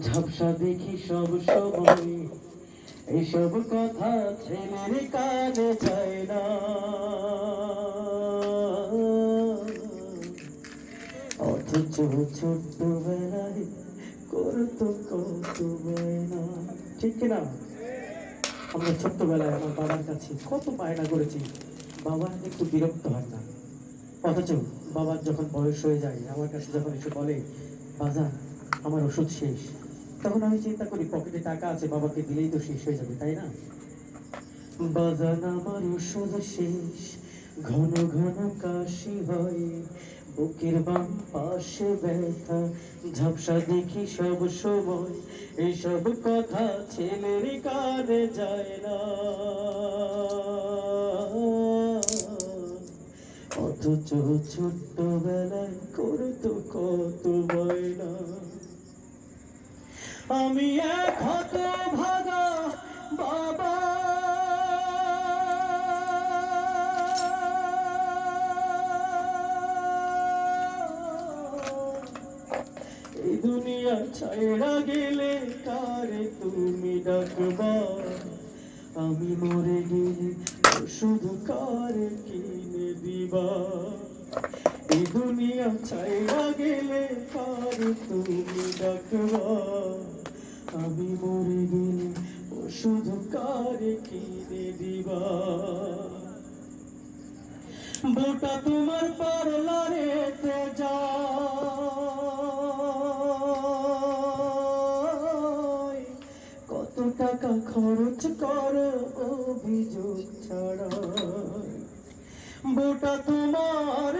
ঝাপসা দেখি সব সময়। এইসব কথা ছেলের কানে যায় না। অথচ ছোট্টবেলায় করতো কত বায়না। ঠিক কিনা? আমরা ছোট্টবেলায় আমার বাবার কাছে কত বায়না করেছি। বাবা একটু বিরক্ত হয় না। অথচ বাবার যখন বয়স হয়ে যায়, আমার কাছে যখন এসে বলে বাজার আমার ওষুধ শেষ। তখন আমি চিন্তা করি, পকেটে টাকা আছে, বাবাকে দিলেই তো শেষ হয়ে যাবে, তাই না? বাজান আমার ওষুধ শেষ, ঘন ঘন কাশি হয়, বুকের বাম পাশে ব্যথা, ঝাপসা দেখি সব সময় এইসব কথা ছেলের কানে যায় না। অথচ ছোট্টবেলায় করতো কত বায়না আমি এক হত ভাগা বাবা। এই দুনিয়া ছাইড়া গেলে কারে তুমি ডাকবা? আমি মরে গেলে শুধু কারে কিনে দিবা? এই দুনিয়া ছাইড়া গেলে কারে তুমি ডাকবা? আমি মরে গেলে শুধু কারে কিনে দিবা? বুটা তোমার পারলারে যায় কত টাকা খরচ করো অভিযোগ ছাড়া। বুটা তোমার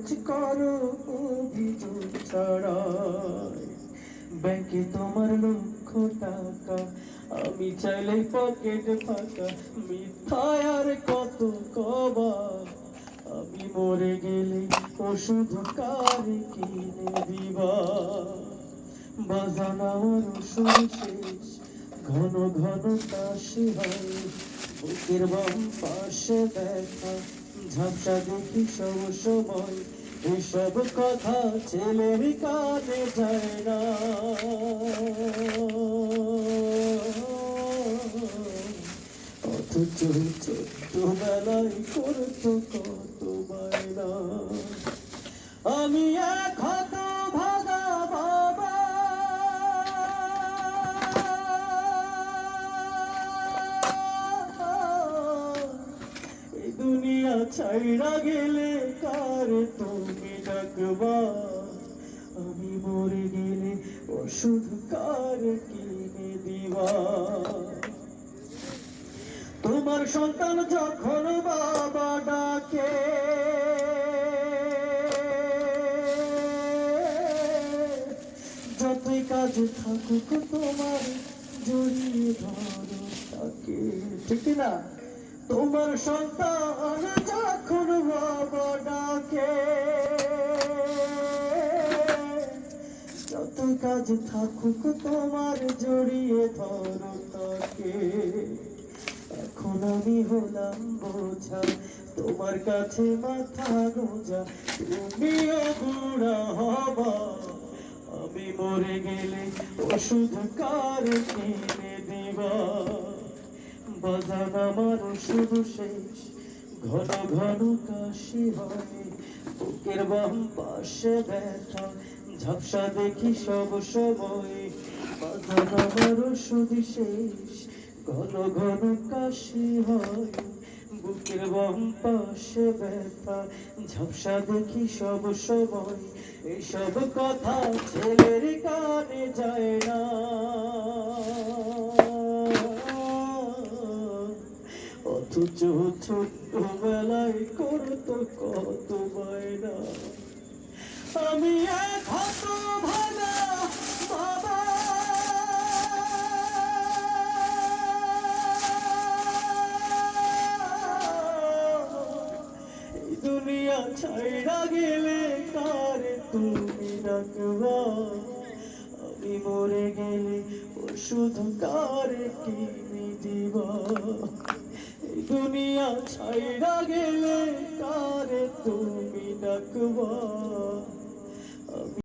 খরচ করো অভিযোগ ছাড়াই। ব্যাংকে তোমার লক্ষ টাকা, আমি চাইলে পকেট ফাঁকা, মিথ্যায় আর কত কবা? আমি মরে গেলে ওষুধ কারে কিনে দিবা? বাজান আমার ওষুধ শেষ, ঘন ঘন কাশি হয়, বুকের বাম পাশে ব্যথা ঝাপসা দেখি সব সময় এসব কথা ছেলের কানে যায় না। অথচ ছোট্টবেলায় করতো কত বাইরা আমি এক হত ছাইড়া গেলে কার তুমি ডাকবা? আমি মরে গেলে ওষুধ কার কিনে দিবা? তোমার সন্তান যখন বাবা ডাকে, যতই কাজে থাকুক তোমার জড়িয়ে ধরো তাকে, ঠিক না তোমার সন্তান কাজ থাকুক তোমার জড়িয়ে ধরো তাকে। এখন আমি হলাম বোঝা, তোমার কাছে মাথা গোজা, তুমিও বুড়া হবা। আমি মরে গেলে ওষুধ কার কিনে দিবা? বাজান আমার ওষুধ শেষ ঘন ঘন কাশি হয়, বুকের বাম পাশে ব্যথা। ঝাপসা দেখি সব সময়। বাজান আমার ওষুধ শেষ, ঘন ঘন কাশি হয়। বুকের বাম পাশে ব্যথা, ঝাপসা দেখি সব সময়। এইসব কথা ছেলের কানে যায় না। অথচ ছোট্টবেলায় করতো কত বায়না আমি এক হত ভাগা বাবা। গেলে কারে তুমি ডাকবা? আমি মরে গেলে ওষুধ কারে কিনে দিবা দুনিয়া ছাইড়া গেলে কারে তুমি ডাকবা?